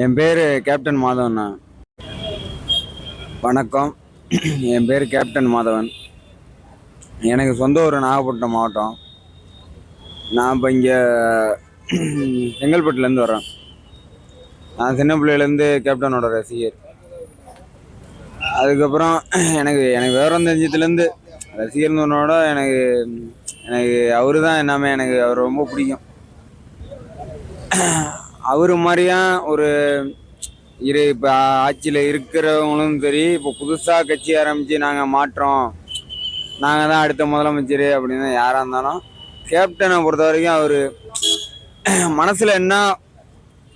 என் பேர் கேப்டன் மாதவண்ணா வணக்கம். என் பேர் கேப்டன் மாதவன். எனக்கு சொந்த ஊர் நாகப்பட்டினம் மாவட்டம். நான் இப்போ இங்கே செங்கல்பட்டுலேருந்து வரேன் நான் சின்ன பிள்ளையிலேருந்து கேப்டனோட ரசிகர். அதுக்கப்புறம் எனக்கு எனக்கு விவரம் தெரிஞ்சதுலேருந்து ரசிகர்னோட எனக்கு எனக்கு அவரு தான் எல்லாமே எனக்கு அவர் ரொம்ப பிடிக்கும். அவர் மாதிரியா ஒரு இரு இப்போ ஆட்சியில் இருக்கிறவங்களும் சரி இப்போ புதுசாக கட்சி ஆரம்பித்து நாங்கள் மாற்றோம். நாங்கள் தான் அடுத்த முதலமைச்சர் அப்படின்னு யாராக இருந்தாலும் கேப்டனை பொறுத்த வரைக்கும் அவர் மனசில் என்ன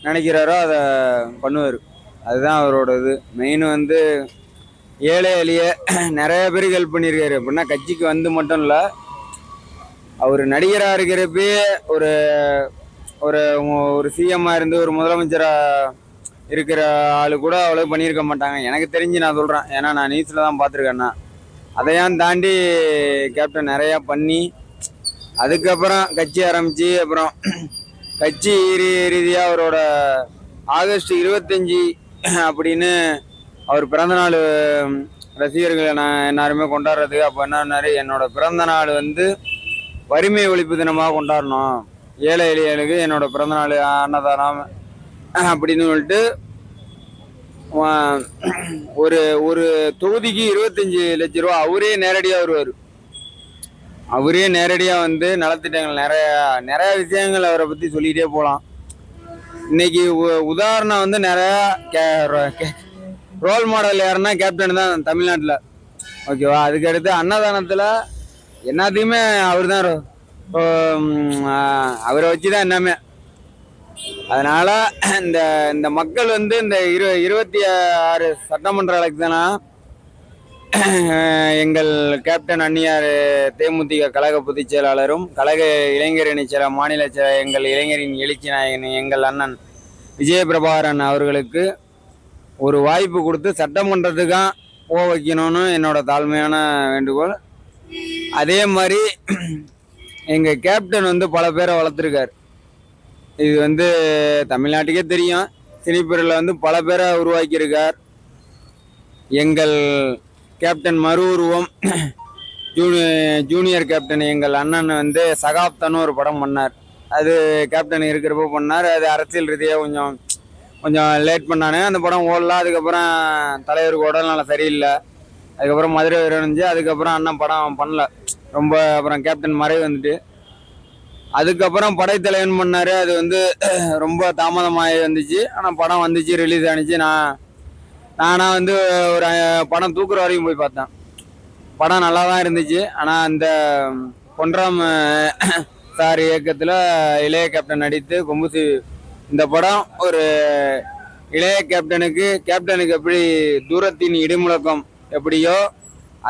நினைக்கிறாரோ அதை பண்ணுவார். அதுதான் அவரோட இது. மெயின் வந்து ஏழை எளிய நிறைய பேருக்கு ஹெல்ப் பண்ணியிருக்காரு. அப்படின்னா கட்சிக்கு வந்து மட்டும் இல்லை அவர் நடிகராக இருக்கிறப்பயே ஒரு ஒரு ஒரு சிஎம்மாக இருந்து ஒரு முதலமைச்சராக இருக்கிற ஆள் கூட அவ்வளோ பண்ணியிருக்க மாட்டாங்க. எனக்கு தெரிஞ்சு நான் சொல்கிறேன் ஏன்னா நான் நியூஸில் தான் பார்த்துருக்கேன்னா அதையும் தாண்டி கேப்டன் நிறையா பண்ணி அதுக்கப்புறம் கட்சி ஆரம்பித்து அப்புறம் கட்சி ரீதியாக அவரோட ஆகஸ்ட் இருபத்தஞ்சி அப்படின்னு அவர் பிறந்தநாள் ரசிகர்களை நான் எல்லாருமே கொண்டாடுறதுக்கு அப்போ என்னன்னாரு என்னோட பிறந்த நாள் வந்து வறுமை ஒழிப்பு தினமாக கொண்டாடணும். ஏழை எளியனுக்கு என்னோட பிறந்தநாள் அன்னதானம் அப்படின்னு சொல்லிட்டு ஒரு ஒரு தொகுதிக்கு இருபத்தஞ்சி லட்ச ரூபா அவரே நேரடியாக வருவார். அவரே நேரடியாக வந்து நலத்திட்டங்கள் நிறையா நிறையா விஷயங்கள் அவரை பற்றி சொல்லிகிட்டே போகலாம் இன்னைக்கு உ- உதாரணம் வந்து நிறையா கே ரோ- கே- ரோல் மாடல் யாருன்னா கேப்டன் தான் தமிழ்நாட்டில். ஓகேவா? அதுக்கடுத்து அன்னதானத்தில் எல்லாத்தையுமே அவர் தான் அவரை வச்சு தான் எல்லாமே. அதனால இந்த இந்த மக்கள் வந்து இந்த இரு இருபத்தி ஆறு சட்டமன்ற எலெக்ஷனா எங்கள் கேப்டன் அன்னியார் தேமுதிக கழக பொதுச் செயலாளரும் கழக இளைஞரணி செயல மாநில செயல எங்கள் இளைஞரின் எழுச்சி நாயகன் எங்கள் அண்ணன் விஜயபிரபாகரன் அவர்களுக்கு ஒரு வாய்ப்பு கொடுத்து சட்டமன்றத்துக்காக போக வைக்கணும்னு என்னோட தாழ்மையான வேண்டுகோள். அதே மாதிரி எங்கள் கேப்டன் வந்து பல பேரை வளர்த்துருக்கார். இது வந்து தமிழ்நாட்டுக்கே தெரியும். சினிப்பேரில் வந்து பல பேரை உருவாக்கியிருக்கார். எங்கள் கேப்டன் மறு உருவம் ஜூனி ஜூனியர் கேப்டன் எங்கள் அண்ணன் வந்து சகாப்தன்னு ஒரு படம் பண்ணார். அது கேப்டன் இருக்கிறப்போ பண்ணார். அது அரசியல் ரீதியாக கொஞ்சம் கொஞ்சம் லேட் பண்ணானே அந்த படம் ஓடல. அதுக்கப்புறம் தலைவருக்கு உடல்நல சரியில்லை. அதுக்கப்புறம் மதுரை விரைஞ்சு அதுக்கப்புறம் அண்ணன் படம் பண்ணல. ரொம்ப அப்புறம் கேப்டன் மறை வந்துட்டு. அதுக்கப்புறம் படைத்தலைவன் பண்ணார். அது வந்து ரொம்ப தாமதமாகி வந்துச்சு. ஆனால் படம் வந்துச்சு ரிலீஸ் ஆனிச்சு. நான் நானாக வந்து ஒரு படம் தூக்குற வரைக்கும் போய் பார்த்தேன். படம் நல்லா தான் இருந்துச்சு. ஆனால் அந்த பொன்ராம் சார் இயக்கத்தில் இளைய கேப்டன் நடித்து கொம்புசி இந்த படம் ஒரு இளைய கேப்டனுக்கு கேப்டனுக்கு எப்படி தூரத்தின் இடிமுழக்கம் எப்படியோ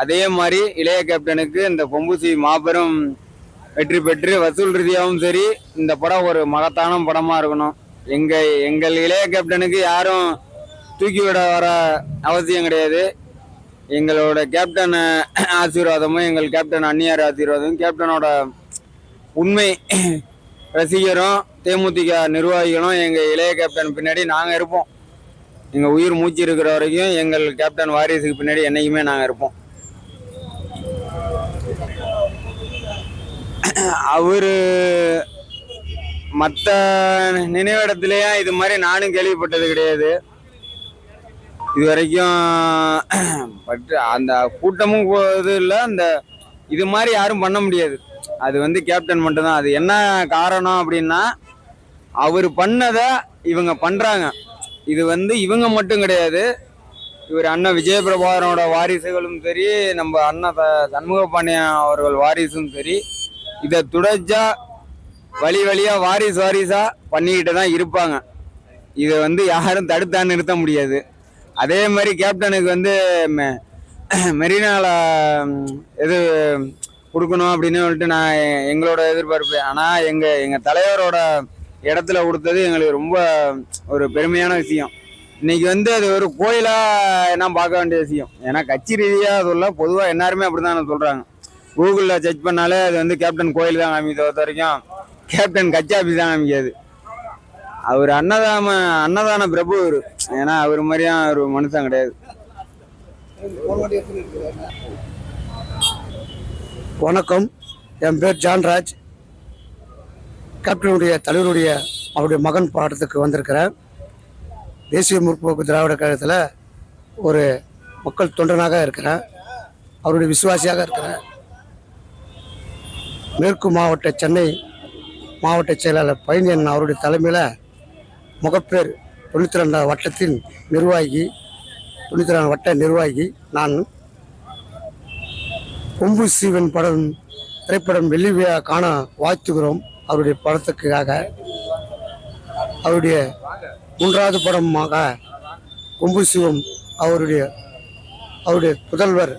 அதே மாதிரி இளைய கேப்டனுக்கு இந்த பொம்புசி மாபெரும் வெற்றி பெற்று வசூல் ரீதியாகவும் சரி இந்த படம் ஒரு மகத்தான படமாக இருக்கணும். எங்கள் எங்கள் இளைய கேப்டனுக்கு யாரும் தூக்கி விட வர அவசியம் கிடையாது. எங்களோட கேப்டன் ஆசீர்வாதமும் எங்கள் கேப்டன் அந்நியார் ஆசீர்வாதமும் கேப்டனோட உண்மை ரசிகரும் தேமுதிக நிர்வாகிகளும் எங்கள் இளைய கேப்டன் பின்னாடி நாங்கள் இருப்போம். எங்கள் உயிர் மூச்சு இருக்கிற வரைக்கும் எங்கள் கேப்டன் வாரிசுக்கு பின்னாடி என்றைக்குமே நாங்கள் இருப்போம். அவர் மற்ற நினைவிடத்துலையா இது மாதிரி நானும் கேள்விப்பட்டது கிடையாது. இது வரைக்கும் பட் அந்த கூட்டமும் இது இல்லை அந்த இது மாதிரி யாரும் பண்ண முடியாது. அது வந்து கேப்டன் மட்டும்தான். அது என்ன காரணம் அப்படின்னா அவர் பண்ணதை இவங்க பண்ணுறாங்க இது வந்து இவங்க மட்டும் கிடையாது. இவர் அண்ணன் விஜயபிரபாகரனோட வாரிசுகளும் சரி நம்ம அண்ணன் த- சண்முக பாண்டியன் அவர்கள் வாரிசும் சரி இதை துடைச்சா வழி வழியாக வாரிசு வாரிசா பண்ணிக்கிட்டு தான் இருப்பாங்க. இதை வந்து யாரும் தடுத்தா நிறுத்த முடியாது. அதே மாதிரி கேப்டனுக்கு வந்து மெ- மெரினால எது இது கொடுக்கணும் அப்படின்னு சொல்லிட்டு நான் எங்களோட எதிர்பார்ப்பு. ஆனால் எங்கள் எங்கள் தலைவரோட இடத்துல கொடுத்தது எங்களுக்கு ரொம்ப ஒரு பெருமையான விஷயம். இன்னைக்கு வந்து அது ஒரு கோயிலாக என்ன பார்க்க வேண்டிய விஷயம். ஏன்னா கட்சி ரீதியாக சொல்ல பொதுவாக எல்லாருமே அப்படி தான் சொல்கிறாங்க கூகுளில் செக் பண்ணாலே அது வந்து கேப்டன் கோயில் தான் காமிக்க பொறுத்த வரைக்கும். கேப்டன் கட்சி ஆஃபீஸ் தான் காமிக்காது. அவர் அன்னதாம அன்னதான பிரபு அவர் ஏன்னா அவர் மாதிரியும் ஒரு மனுஷன் கிடையாது. வணக்கம். என் பேர் ஜான்ராஜ். கேப்டனுடைய தலைவருடைய அவருடைய மகன் பாடத்துக்கு வந்திருக்கிறேன். தேசிய முற்போக்கு திராவிட கழகத்தில் ஒரு மக்கள் தொண்டனாக இருக்கிறேன் அவருடைய விசுவாசியாக இருக்கிறேன் மேற்கு மாவட்ட சென்னை மாவட்ட செயலாளர் பையன் அவருடைய தலைமையில் முகப்பேர் தொண்ணூற்றி ரெண்டாம் வட்டத்தின் நிர்வாகி தொண்ணூற்றி ரெண்டு வட்ட நிர்வாகி நான் கொம்பு சீவன் படம் திரைப்படம் வெள்ளிவிழா காண வாழ்த்துகிறோம். அவருடைய படத்துக்காக அவருடைய மூன்றாவது படமாக கொம்பு சிவம் அவருடைய அவருடைய புதல்வர்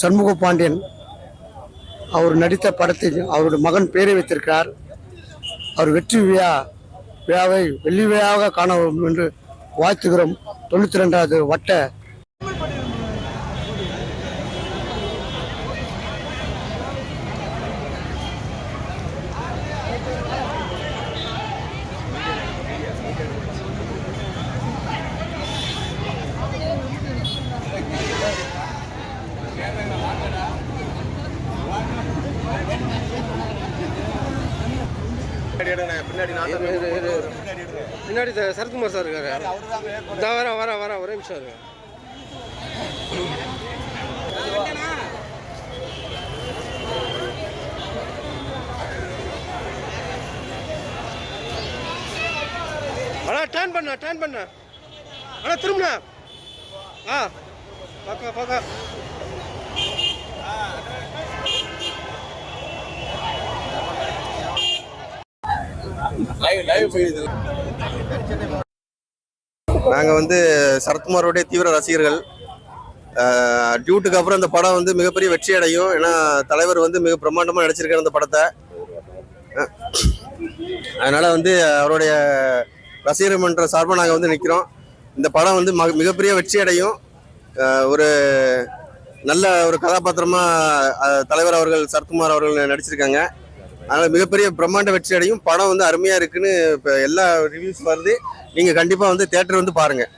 சண்முக பாண்டியன் அவர் நடித்த படத்தை அவருடைய மகன் பேரை வைத்திருக்கிறார். அவர் வெற்றி விழா விழாவை வெள்ளி விழாவாக காண வேண்டும் என்று வாழ்த்துகிறோம். தொண்ணூற்றி ரெண்டாவது வட்ட பின்னாடி த- சரத்குமார் சார் இருக்காரு. இந்த வர வர வர ஒரே நிமிஷம் இருக்கு அண்ணா டேர்ன் பண்ண டேர்ன் பண்ண. அண்ணா திரும்பிண்ணா. ஆ பக்கா பக்கா நாங்கள் வந்து சரத்குமாரோடைய தீவிர ரசிகர்கள். டியூட்டுக்கு அப்புறம் இந்த படம் வந்து மிகப்பெரிய வெற்றி அடையும். ஏன்னா தலைவர் வந்து மிக பிரம்மாண்டமாக நடிச்சிருக்காரு அந்த படத்தை. அதனால் வந்து அவருடைய ரசிகர் மன்ற சார்பாக நாங்கள் வந்து நிற்கிறோம் இந்த படம் வந்து மக- மிகப்பெரிய வெற்றி அடையும். ஒரு நல்ல ஒரு கதாபாத்திரமாக தலைவர் அவர்கள் சரத்குமார் அவர்கள் நடிச்சிருக்காங்க. அதனால் மிகப்பெரிய பிரம்மாண்ட வெற்றி அடையும் படம் வந்து அருமையாக இருக்குன்னு இப்போ எல்லா ரிவ்யூஸ் வருது. நீங்கள் கண்டிப்பாக வந்து தேட்டர் வந்து பாருங்கள்